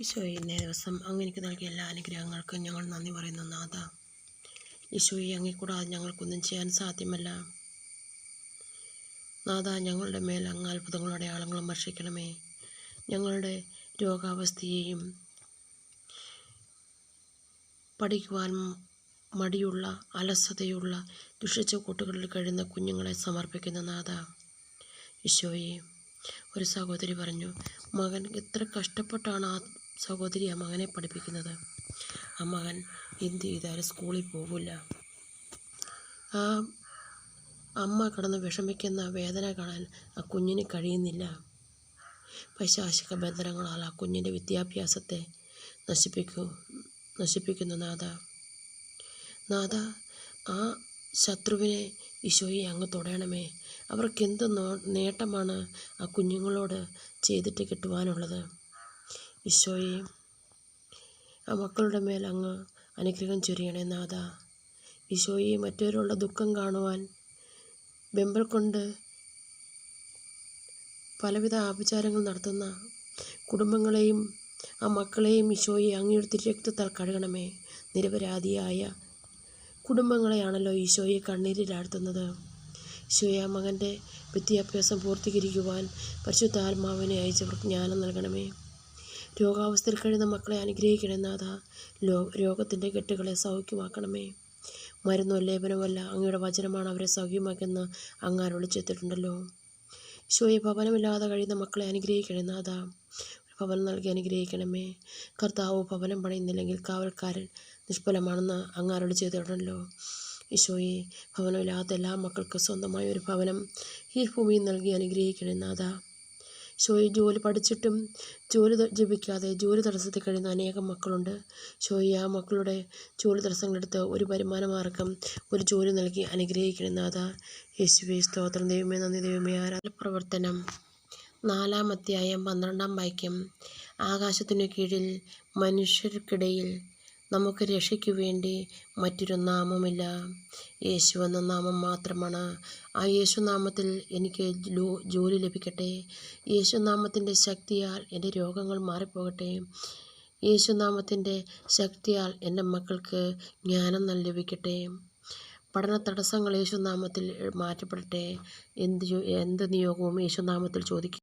ഈശോയെ ഇന്നേ ദിവസം അങ്ങേക്ക് നൽകിയ എല്ലാ അനുഗ്രഹങ്ങൾക്കും ഞങ്ങൾ നന്ദി പറയുന്നു നാഥ. ഈശോയെ അങ്ങേ ഞങ്ങൾക്കൊന്നും ചെയ്യാൻ സാധ്യമല്ല. നാഥ ഞങ്ങളുടെ മേൽ അങ്ങ് അത്ഭുതങ്ങളുടെ അടയാളങ്ങളും വർഷിക്കണമേ. ഞങ്ങളുടെ രോഗാവസ്ഥയെയും പഠിക്കുവാൻ മടിയുള്ള അലസതയുള്ള ദുഷിച്ച കൂട്ടുകളിൽ കഴിയുന്ന കുഞ്ഞുങ്ങളെ സമർപ്പിക്കുന്ന നാഥ. ഈശോയെ ഒരു സഹോദരി പറഞ്ഞു മകൻ എത്ര കഷ്ടപ്പെട്ടാണ് ആ സഹോദരി ആ മകനെ പഠിപ്പിക്കുന്നത്. ആ മകൻ എന്ത് ചെയ്താലും സ്കൂളിൽ പോകില്ല ആ അമ്മ കിടന്ന് വിഷമിക്കുന്ന വേദന കാണാൻ ആ കുഞ്ഞിന് കഴിയുന്നില്ല. പൈശാശിക ബന്ധനങ്ങളാൽ ആ കുഞ്ഞിന്റെ വിദ്യാഭ്യാസത്തെ നശിപ്പിക്കൂ നശിപ്പിക്കുന്നു നാഥ. നാഥ ആ ശത്രുവിനെ ഈശോയെ അങ്ങ് തൊടയണമേ അവർക്കെന്ത് നേട്ടമാണ് ആ കുഞ്ഞുങ്ങളോട് ചെയ്തിട്ട് കിട്ടുവാനുള്ളത്? ഈശോയെ ആ മക്കളുടെ മേൽ അങ്ങ് അനുഗ്രഹം ചൊരിയണേ നാഥ. ഈശോയെ മറ്റവരുള്ള ദുഃഖം കാണുവാൻ വെമ്പൽ കൊണ്ട് പലവിധ ആപചാരങ്ങൾ നടത്തുന്ന കുടുംബങ്ങളെയും ആ മക്കളെയും ഈശോയെ അങ്ങയുടെ തിരക്തത്താൽ കഴുകണമേ. നിരപരാധിയായ കുടുംബങ്ങളെയാണല്ലോ ഈശോയെ കണ്ണീരിലാഴ്ത്തുന്നത് ഈശോയെ ആ മകന്റെ വിദ്യാഭ്യാസം പൂർത്തീകരിക്കുവാൻ പരിശുദ്ധാത്മാവിനെ അയച്ചവർക്ക് ജ്ഞാനം നൽകണമേ. രോഗാവസ്ഥയിൽ കഴിയുന്ന മക്കളെ അനുഗ്രഹിക്കണേ നാഥ. ലോ രോഗത്തിന്റെ കെട്ടുകളെ സൗഖ്യമാക്കണമേ. മരുന്നോ ലേപനമല്ല അങ്ങയുടെ വചനമാണ് അവരെ സൗഖ്യമാക്കുന്ന അങ്ങാർ വിളിച്ചെത്തിയിട്ടുണ്ടല്ലോ ഈശോയെ ഭവനമില്ലാതെ കഴിയുന്ന മക്കളെ അനുഗ്രഹിക്കണേ നാഥ. ഭവനം നൽകി അനുഗ്രഹിക്കണമേ. കർത്താവ് ഭവനം പണിയുന്നില്ലെങ്കിൽ കാവൽക്കാരൻ നിഷ്ഫലമാണെന്ന് അങ്ങാരോട് ചെയ്തിട്ടുണ്ടല്ലോ ഈശോയെ ഭവനമില്ലാത്ത എല്ലാ മക്കൾക്കും സ്വന്തമായ ഒരു ഭവനം ഈ ഭൂമിയിൽ നൽകി അനുഗ്രഹിക്കണേ നാഥ. ഷോയി ജോലി പഠിച്ചിട്ടും ജോലി ജപിക്കാതെ ജോലി തടസ്സത്തിൽ കഴിയുന്ന അനേകം മക്കളുണ്ട്. ഷോയി ആ മക്കളുടെ ജോലി തടസ്സങ്ങളെടുത്ത് ഒരു വരുമാന മാർഗം ഒരു ജോലി നൽകി അനുഗ്രഹിക്കണേ അതാ യേശുവേ സ്തോത്രം. ദൈവമേ നന്ദി. ദൈവമേ ആരാധന പ്രവർത്തനം. നാലാം അധ്യായം പന്ത്രണ്ടാം വാക്യം. ആകാശത്തിനു കീഴിൽ മനുഷ്യർക്കിടയിൽ നമുക്ക് രക്ഷയ്ക്കു വേണ്ടി മറ്റൊരു നാമമില്ല. യേശു എന്ന നാമം മാത്രമാണ്. ആ യേശുനാമത്തിൽ എനിക്ക് ജോലി ലഭിക്കട്ടെ. യേശുനാമത്തിന്റെ ശക്തിയാൽ എന്റെ രോഗങ്ങൾ മാറിപ്പോകട്ടെ. യേശുനാമത്തിന്റെ ശക്തിയാൽ എന്റെ മക്കൾക്ക് ജ്ഞാനം ലഭിക്കട്ടെ പഠന തടസ്സങ്ങൾ യേശുനാമത്തിൽ മാറ്റപ്പെടട്ടെ. എന്ത് എന്ത് നിയോഗവും യേശുനാമത്തിൽ ചോദിക്കും